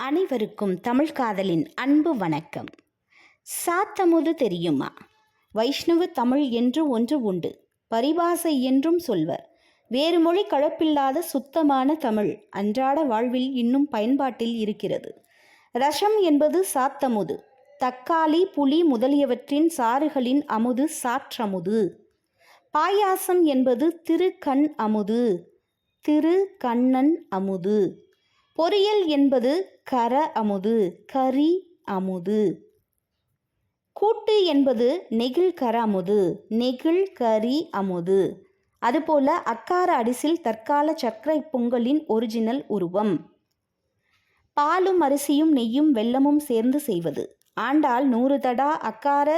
அனைவருக்கும் தமிழ் காதலின் அன்பு வணக்கம். சாத்தமுது தெரியுமா? வைஷ்ணவ தமிழ் என்று ஒன்று உண்டு. பரிபாசை என்றும் சொல்வர். வேறு மொழி கலப்பில்லாத சுத்தமான தமிழ் அன்றாட வாழ்வில் இன்னும் பயன்பாட்டில் இருக்கிறது. ரசம் என்பது சாத்தமுது. தக்காளி புளி முதலியவற்றின் சாறுகளின் அமுது சாற்றமுது. பாயாசம் என்பது திரு கண் அமுது. திரு கண்ணன் அமுது. பொரியல் என்பது கர அமுது கரி அமுது. கூட்டு என்பது நெகிழ் கர அமுது நெகிழ் கரி அமுது. அதுபோல அக்கார அடிசில் தற்கால சர்க்கரை பொங்கலின் ஒரிஜினல் உருவம். பாலும் அரிசியும் நெய்யும் வெல்லமும் சேர்ந்து செய்வது. ஆண்டாள் நூறு தடா அக்கார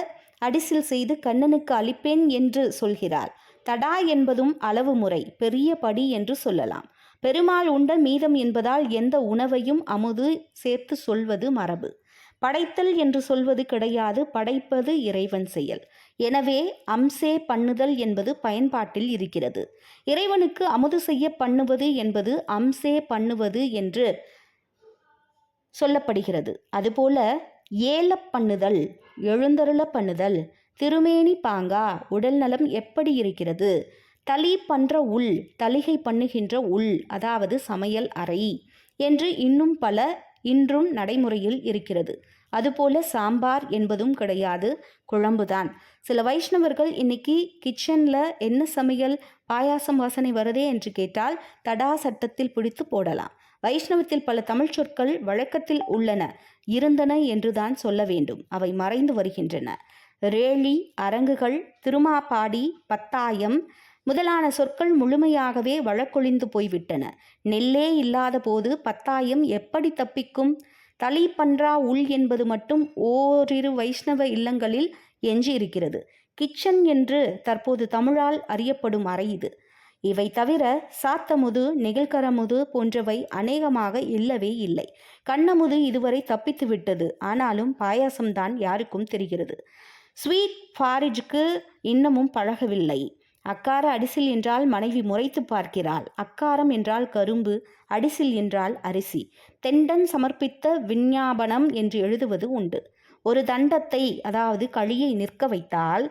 அடிசில் செய்து கண்ணனுக்கு அளிப்பேன் என்று சொல்கிறார் தடா என்பதும் அளவு முறை பெரிய படி என்று சொல்லலாம். பெருமாள் உண்ட மீதம் என்பதால் எந்த உணவையும் அமுது சேர்த்து சொல்வது மரபு. படைத்தல் என்று சொல்வது கிடையாது படைப்பது இறைவன் செயல். எனவே அம்சே பண்ணுதல் என்பது பயன்பாட்டில் இருக்கிறது. இறைவனுக்கு அமுது செய்ய பண்ணுவது என்பது அம்சே பண்ணுவது என்று சொல்லப்படுகிறது. அதுபோல ஏல பண்ணுதல் எழுந்தருள பண்ணுதல் திருமேனி பாங்கா உடல் நலம் எப்படி இருக்கிறது தளி பன்ற உள் தளிகை பண்ணுகின்ற உள் அதாவது சமையல் அறை என்று இன்னும் பல இன்றும் நடைமுறையில் இருக்கிறது. அதுபோல சாம்பார் என்பதும் கிடையாது குழம்புதான். சில வைஷ்ணவர்கள் இன்னைக்கு கிச்சனில் என்ன சமையல் பாயாசம் வாசனை வருதே என்று கேட்டால் தடா சட்டத்தில் பிடித்து போடலாம். வைஷ்ணவத்தில் பல தமிழ் சொற்கள் வழக்கத்தில் உள்ளன இருந்தன என்றுதான் சொல்ல வேண்டும். அவை மறைந்து வருகின்றன. ரேலி அரங்குகள் திருமாப்பாடி பத்தாயம் முதலான சொற்கள் முழுமையாகவே வழக்கொழிந்து போய்விட்டன. நெல்லே இல்லாத போது பத்தாயம் எப்படி தப்பிக்கும்? தளி பன்றா உள் என்பது மட்டும் ஓரிரு வைஷ்ணவ இல்லங்களில் எஞ்சி இருக்கிறது கிச்சன் என்று தற்போது தமிழால் அறியப்படும் அறை இது. இவை தவிர சாத்தமுது நெகிழ்கரமுது போன்றவை அநேகமாக இல்லவே இல்லை. கண்ணமுது இதுவரை தப்பித்து விட்டது. ஆனாலும் பாயாசம்தான் யாருக்கும் தெரிகிறது. ஸ்வீட் ஃபாரிஜுக்கு இன்னமும் பழகவில்லை. அக்கார அடிசில் என்றால் மனைவி முறைத்து பார்க்கிறாள். அக்காரம் என்றால் கரும்பு அடிசில் என்றால் அரிசி. தெண்டன் சமர்ப்பித்த விஞ்ஞாபனம் என்று எழுதுவது உண்டு. ஒரு தண்டத்தை அதாவது களியை நிற்க வைத்தால்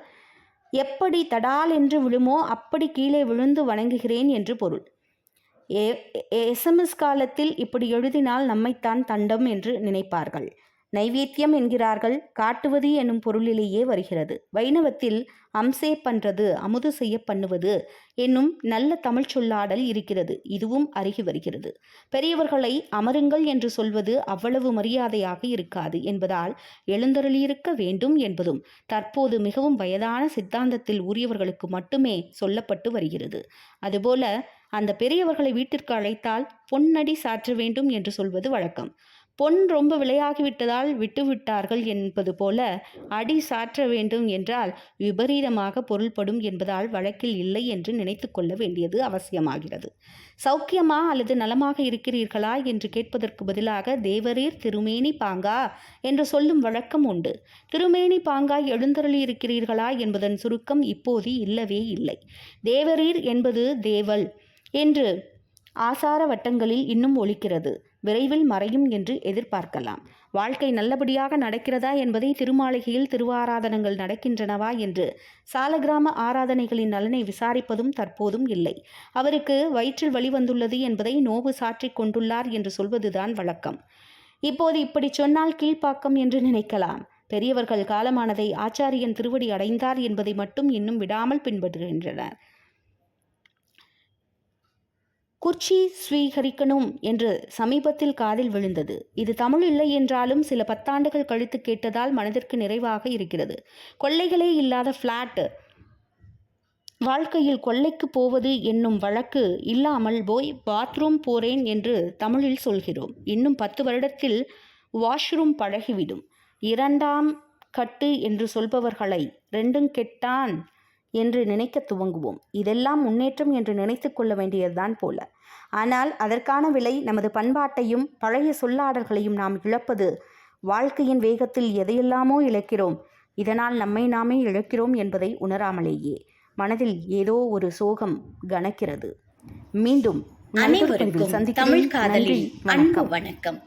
எப்படி தடால் என்று விழுமோ அப்படி கீழே விழுந்து வணங்குகிறேன் என்று பொருள். ஏ எஸ்எம்எஸ் காலத்தில் இப்படி எழுதினால் நம்மைத்தான் தண்டம் என்று நினைப்பார்கள். நைவேத்தியம் என்கிறார்கள் காட்டுவது எனும் பொருளிலேயே வருகிறது. வைணவத்தில் அம்சே பண்றது அமுது செய்ய பண்ணுவது என்னும் நல்ல தமிழ் சொல்லாடல் இருக்கிறது. இதுவும் அருகி வருகிறது. பெரியவர்களை அமருங்கள் என்று சொல்வது அவ்வளவு மரியாதையாக இருக்காது என்பதால் எழுந்தருளியிருக்க வேண்டும் என்பதும் தற்போது மிகவும் வயதான சித்தாந்தத்தில் உரியவர்களுக்கு மட்டுமே சொல்லப்பட்டு வருகிறது. அதுபோல அந்த பெரியவர்களை வீட்டிற்கு அழைத்தால் பொன்னடி சாற்ற வேண்டும் என்று சொல்வது வழக்கம். பொன் ரொம்ப விலையாகிவிட்டதால் விட்டுவிட்டார்கள் என்பது போல அடி சாற்ற வேண்டும் என்றால் விபரீதமாக பொருள்படும் என்பதால் வழக்கில் இல்லை என்று நினைத்து கொள்ள வேண்டியது அவசியமாகிறது. சௌக்கியமா அல்லது நலமாக இருக்கிறீர்களா என்று கேட்பதற்கு பதிலாக தேவரீர் திருமேனி பாங்கா என்று சொல்லும் வழக்கம் உண்டு. திருமேனி பாங்காய் எழுந்தருளி இருக்கிறீர்களா என்பதன் சுருக்கம் இப்போது இல்லவே இல்லை. தேவரீர் என்பது தேவல் என்று ஆசார வட்டங்களில் இன்னும் ஒழிக்கிறது விரைவில் மறையும் என்று எதிர்பார்க்கலாம். வாழ்க்கை நல்லபடியாக நடக்கிறதா என்பதை திருமாளிகையில் திருவாராதனங்கள் நடக்கின்றனவா என்று சாலகிராம ஆராதனைகளின் நலனை விசாரிப்பதும் தற்போதும் இல்லை. அவருக்கு வயிற்றில் வழி வந்துள்ளது என்பதை நோவு சாற்றிக் கொண்டுள்ளார் என்று சொல்வதுதான் வழக்கம். இப்போது இப்படி சொன்னால் கீழ்ப்பாக்கம் என்று நினைக்கலாம். பெரியவர்கள் காலமானதை ஆச்சாரியன் திருவடி அடைந்தார் என்பதை மட்டும் இன்னும் விடாமல் பின்பற்றுகின்றனர். குர்ச்சி ஸ்வீகரிக்கணும் என்று சமீபத்தில் காதில் விழுந்தது. இது தமிழ் இல்லை என்றாலும் சில பத்தாண்டுகள் கழித்து கேட்டதால் மனதிற்கு நிறைவாக இருக்கிறது. கொள்ளைகளே இல்லாத ஃப்ளாட் வாழ்க்கையில் கொள்ளைக்கு போவது என்னும் வழக்கு இல்லாமல் போய் பாத்ரூம் போறேன் என்று தமிழில் சொல்கிறோம். இன்னும் பத்து வருடத்தில் வாஷ்ரூம் பழகிவிடும். இரண்டாம் கட்டு என்று சொல்பவர்களை ரெண்டும் கெட்டான். என்று நினைக்க துவங்குவோம். இதெல்லாம் முன்னேற்றம் என்று நினைத்து கொள்ள வேண்டியதுதான் போல. ஆனால் அதற்கான விலை நமது பண்பாட்டையும் பழைய சொல்லாடல்களையும் நாம் இழப்பது வாழ்க்கையின் வேகத்தில் எதையெல்லாமோ இழக்கிறோம். இதனால் நம்மை நாமே இழக்கிறோம் என்பதை உணராமலேயே. மனதில் ஏதோ ஒரு சோகம் கனக்கிறது. மீண்டும் அனைவருக்கும் தமிழ் காதலில் வணக்கம்.